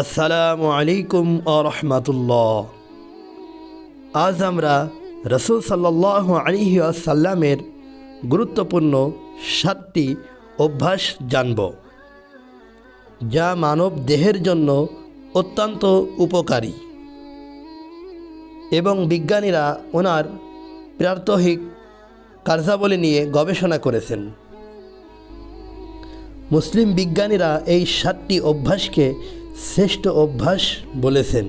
আসসালামু আলাইকুম আ রহমাতুল্লাহ। আজ আমরা রসুল সাল্লাহ আলিহি আসাল্লামের গুরুত্বপূর্ণ সাতটি অভ্যাস জানব, যা মানব দেহের জন্য অত্যন্ত উপকারী। এবং বিজ্ঞানীরা ওনার প্রাত্যহিক কার্যাবলী নিয়ে গবেষণা করেছেন। মুসলিম বিজ্ঞানীরা এই সাতটি অভ্যাসকে শ্রেষ্ঠ অভ্যাস বলেছেন।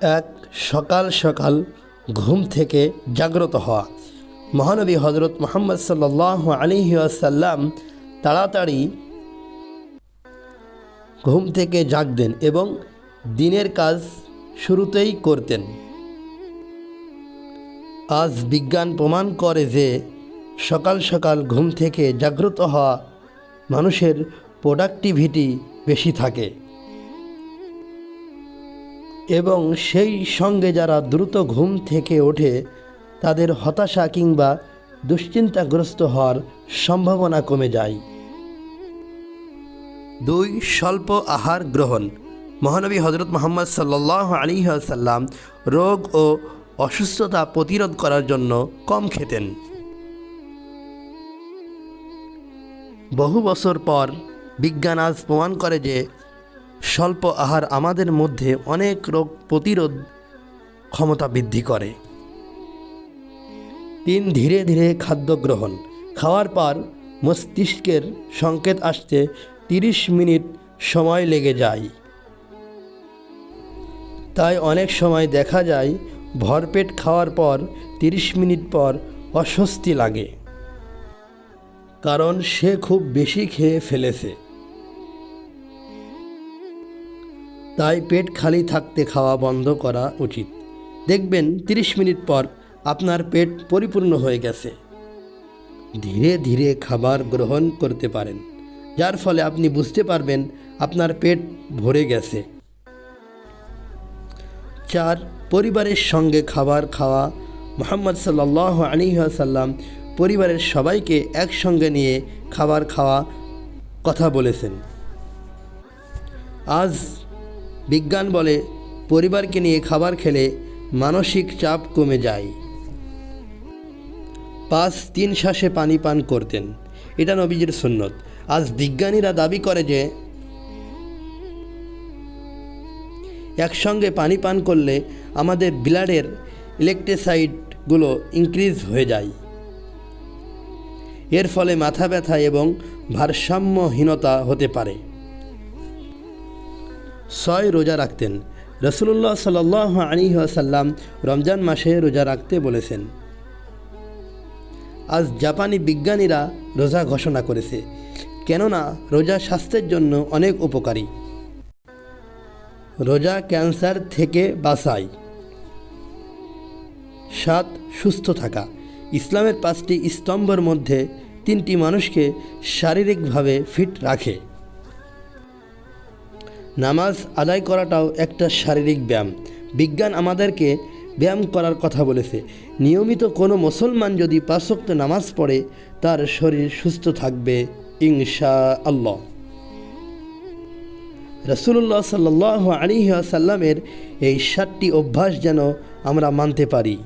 এক, সকাল সকাল ঘুম থেকে জাগ্রত হওয়া। মহানবী হজরত মোহাম্মদ সাল্লাহ আলিহি আসাল্লাম তাড়াতাড়ি ঘুম থেকে জাগতেন এবং দিনের কাজ শুরুতেই করতেন। আজ বিজ্ঞান প্রমাণ করে যে সকাল সকাল ঘুম থেকে জাগ্রত হওয়া মানুষের প্রোডাক্টিভিটি বেশি থাকে। এবং সেই সঙ্গে যারা দ্রুত ঘুম থেকে ওঠে, তাদের হতাশা কিংবা দুশ্চিন্তাগ্রস্ত হওয়ার সম্ভাবনা কমে যায়। দুই, স্বল্প আহার গ্রহণ। মহানবী হজরত মোহাম্মদ সাল্লাহ আলী সাল্লাম রোগ ও অসুস্থতা প্রতিরোধ করার জন্য কম খেতেন। বহু বছর পর বিজ্ঞান আজ প্রমাণ করে যে স্বল্প আহার আমাদের মধ্যে অনেক রোগ প্রতিরোধ ক্ষমতা বৃদ্ধি করে। তিন ধীরে ধীরে খাদ্য গ্রহণ। খাওয়ার পর মস্তিষ্কের সংকেত আসতে তিরিশ মিনিট সময় লেগে যায়। তাই অনেক সময় দেখা যায় ভরপেট খাওয়ার পর তিরিশ মিনিট পর অস্বস্তি লাগে। কারণ সে খুব বেশি খেয়ে ফেলেছে। তাই পেট খালি থাকতে খাওয়া বন্ধ করা উচিত। দেখবেন 30 মিনিট পর আপনার পেট পরিপূর্ণ হয়ে গেছে। ধীরে ধীরে খাবার গ্রহণ করতে পারেন, যার ফলে আপনি বুঝতে পারবেন আপনার পেট ভরে গেছে। চার, পরিবারের সঙ্গে খাবার খাওয়া। মোহাম্মদ সাল্লাহ আলী সাল্লাম পরিবারের সবাইকে একসঙ্গে নিয়ে খাবার খাওয়া কথা বলেছেন। আজ বিজ্ঞান বলে পরিবারকে নিয়ে খাবার খেলে মানসিক চাপ কমে যায়। পাঁচ তিন শ্বাসে পানি পান করতেন। এটা নবীজির সুন্নত। আজ বিজ্ঞানীরা দাবি করে যে একসঙ্গে পানি পান করলে আমাদের ব্লাডের ইলেকট্রিসাইডগুলো ইনক্রিজ হয়ে যায়। এর ফলে মাথা ব্যথা এবং ভারসাম্যহীনতা হতে পারে। ছয় রোজা রাখতেন। রসুল্লাহ সাল আলী সাল্লাম রমজান মাসে রোজা রাখতে বলেছেন, আজ জাপানি বিজ্ঞানীরা রোজা ঘোষণা করেছে, কেননা রোজা স্বাস্থ্যের জন্য অনেক উপকারী। রোজা ক্যান্সার থেকে বাঁচায়। সাত, সুস্থ থাকা। ইসলামের পাঁচটি স্তম্ভের মধ্যে তিনটি মানুষকে শারীরিকভাবে ফিট রাখে। নামাজ আদায় করাটাও একটা শারীরিক ব্যায়াম। বিজ্ঞান আমাদেরকে ব্যায়াম করার কথা বলেছে। নিয়মিত কোনো মুসলমান যদি পাঁচক্ত নামাজ পড়ে, তার শরীর সুস্থ থাকবে ইনশা আল্লাহ রসুল্লাহ সাল্লাহ আলী সাল্লামের এই সাতটি অভ্যাস যেন আমরা মানতে পারি।